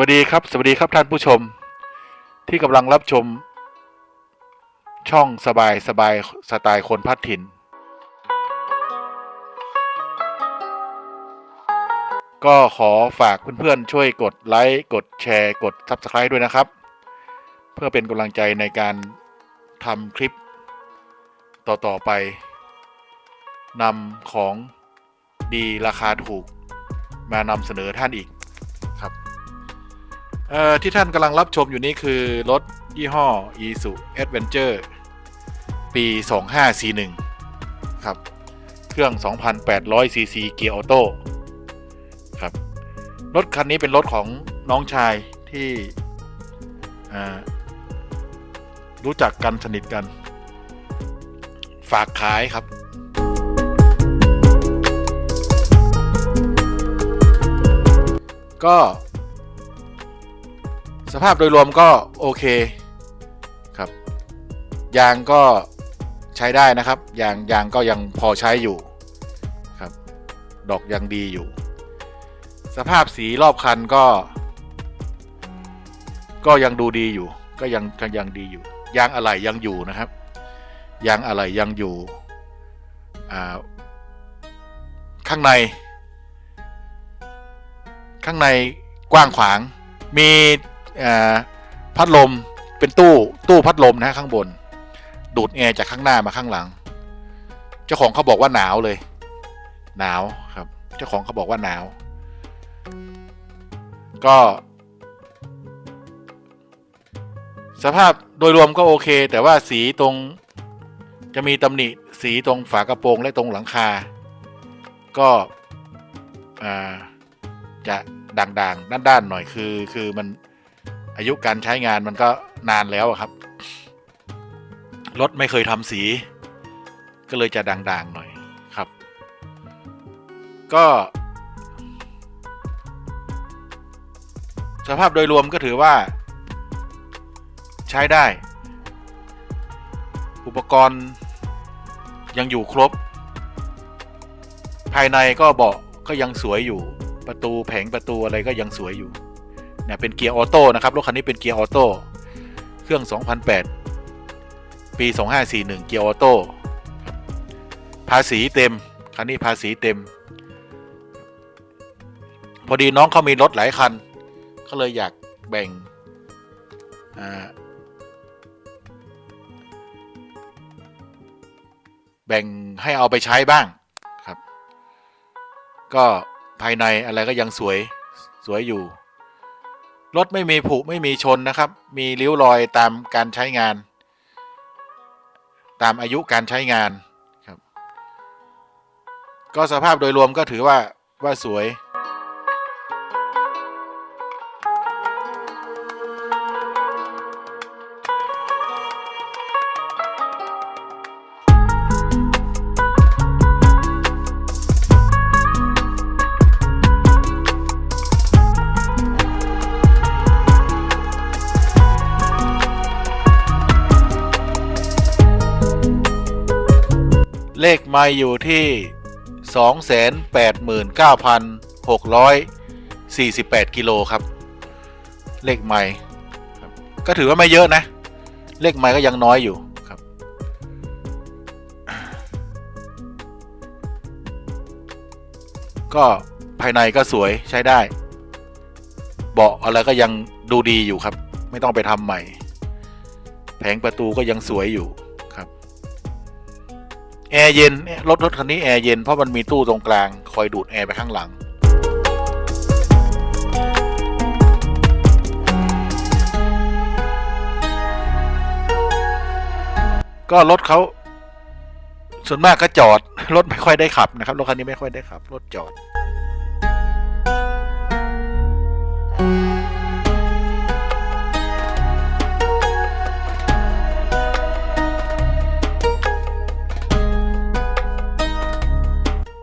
วัสดีครับ สวัสดีครับท่านผู้ชม ที่กำลังรับชม ช่องสบายสบายสไตล์คนพัดถิ่น ก็ขอฝากเพื่อนๆช่วยกดไลค์ กดแชร์ กด Subscribe ด้วยนะครับ เพื่อเป็นกำลังใจในการทำคลิป ต่อ ๆ ไปนำของดีราคาถูก มานำเสนอท่านอีก เอ่อที่ท่านกำลังรับชมอยู่นี้คือ รถยี่ห้อ i s u Adventure ปี 2541 ครับ เครื่อง 2,800 cc เกียร์ออโต้ครับ รถคันนี้เป็นรถของน้องชายที่รู้จักกันสนิทกัน ฝากขายครับก็ สภาพโดยรวมก็โอเคครับ ยางก็ใช้ได้นะครับ ยางยางก็ยังพอใช้อยู่ครับ ดอกยังดีอยู่ สภาพสีรอบคันก็ ก็ยังดูดีอยู่ ก็ยังยังยังดีอยู่ ยางอะไหล่ยังอยู่นะครับ ยางอะไหล่ยังอยู่ข้างใน ข้างในกว้างขวางมี พัดลมเป็นตู้ตู้พัดลมนะฮะข้างบน ดูดแอร์จากข้างหน้ามาข้างหลัง เจ้าของเขาบอกว่าหนาวเลย หนาวครับ เจ้าของเขาบอกว่าหนาว ก็ สภาพโดยรวมก็โอเค แต่ว่าสีตรงจะมีตำหนิสีตรงฝากระโปรงและตรงหลังคา ก็อ่าจะด่างๆด้านๆหน่อยคือคือมัน อายุการใช้งานมันก็นานแล้วครับ รถไม่เคยทำสี ก็เลยจะด่างๆหน่อยครับ ก็ สภาพโดยรวมก็ถือว่า ใช้ได้ อุปกรณ์ยังอยู่ครบ ภายในก็เบาะก็ยังสวยอยู่ ประตูแผงประตูอะไรก็ยังสวยอยู่ เนี่ยเป็นเกียร์ออโต้นะครับรถคันนี้เป็นเกียร์ออโต้เครื่อง 2008 ปี 2541 เกียร์ออโต้ภาษีเต็ม คันนี้ภาษีเต็ม พอดีน้องเขามีรถหลายคัน ก็เลยอยากแบ่งแบ่งให้เอาไปใช้บ้างครับ ก็ภายในอะไรก็ยังสวยสวยอยู่ รถไม่มีผุไม่มีชนนะครับ มีริ้วรอยตามการใช้งาน ตามอายุการใช้งานครับ ก็สภาพโดยรวมก็ถือว่าว่าสวย เลขไม่อยู่ที่ 289,648 กิโลครับ เลขไม่ก็ถือว่าไม่เยอะนะ เลขไม่ก็ยังน้อยอยู่ครับ ก็ภายในก็สวยใช้ได้ เบาะอะไรก็ยังดูดีอยู่ครับ ไม่ต้องไปทำใหม่ แผงประตูก็ยังสวยอยู่ แอร์เย็นรถรถคันนี้แอร์เย็นเพราะมันมีตู้ตรงกลาง คอยดูดแอร์ไปข้างหลัง ก็รถเขาส่วนมากก็จอด รถไม่ค่อยได้ขับนะครับรถคันนี้ไม่ค่อยได้ขับ รถจอด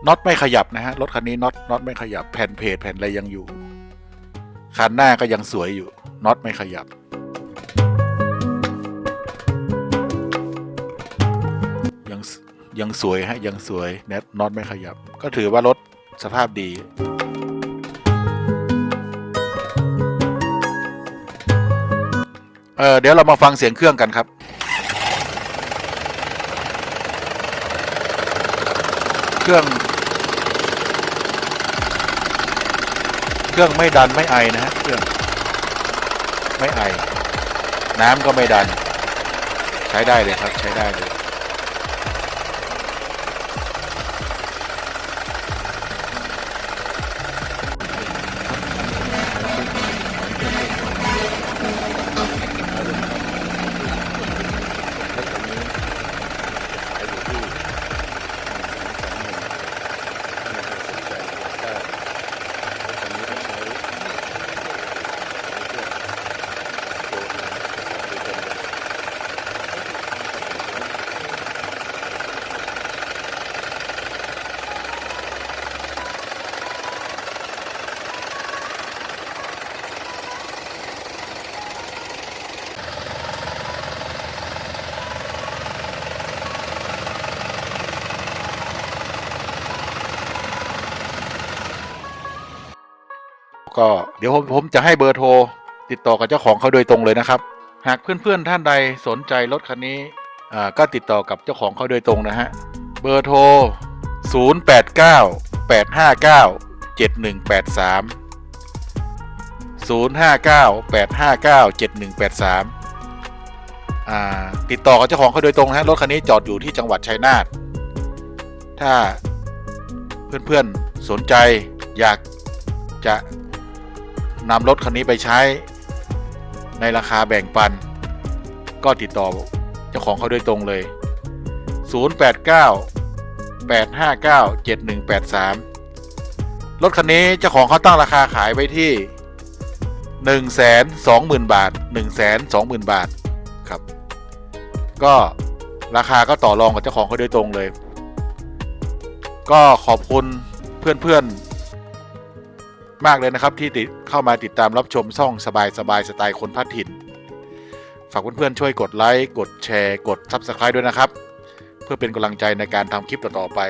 น็อตไม่ขยับนะฮะรถคันนี้น็อตน็อตไม่ขยับแผ่นเพจแผ่นอะไรยังอยู่คันหน้าก็ยังสวยอยู่น็อตไม่ขยับ ยังยังสวยฮะยังสวยเน็ตน็อตไม่ขยับ ก็ถือว่ารถสภาพดีเออเดี๋ยวเรามาฟังเสียงเครื่องกันครับเครื่อง เครื่องไม่ดันไม่ไอนะฮะเครื่องไม่ไอ น้ำก็ไม่ดัน ใช้ได้เลยครับใช้ได้เลย ก็เดี๋ยวผมผมจะให้เบอร์โทร ติดต่อกับเจ้าของเขาโดยตรงเลยนะครับ หากเพื่อนๆท่านใดสนใจรถคันนี้ก็ติดต่อกับเจ้าของเขาโดยตรงนะฮะ เบอร์โทร 089 859 7183 059 859 7183 ติดต่อกับเจ้าของเขาโดยตรงนะฮะ รถคันนี้จอดอยู่ที่จังหวัดชัยนาท ถ้าเพื่อนๆสนใจอยากจะ นำรถคันนี้ไปใช้ในราคาแบ่งปัน ก็ติดต่อเจ้าของเขาโดยตรงเลย 089 859 7183 รถคันนี้เจ้าของเขาตั้งราคาขายไว้ที่ 120,000 บาท 120,000 บาทครับ ก็ราคาก็ต่อรองกับเจ้าของเขาโดยตรงเลย ก็ขอบคุณเพื่อนๆ มากเลยนะครับที่ติดเข้ามาติดตามรับชมช่องสบายสบายสไตล์คนพัดถิ่น ฝากเพื่อนๆช่วยกดไลค์กดแชร์ กด Subscribe ด้วยนะครับ เพื่อเป็นกำลังใจในการทำคลิปต่อๆไป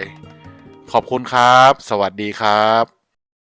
ขอบคุณครับ สวัสดีครับ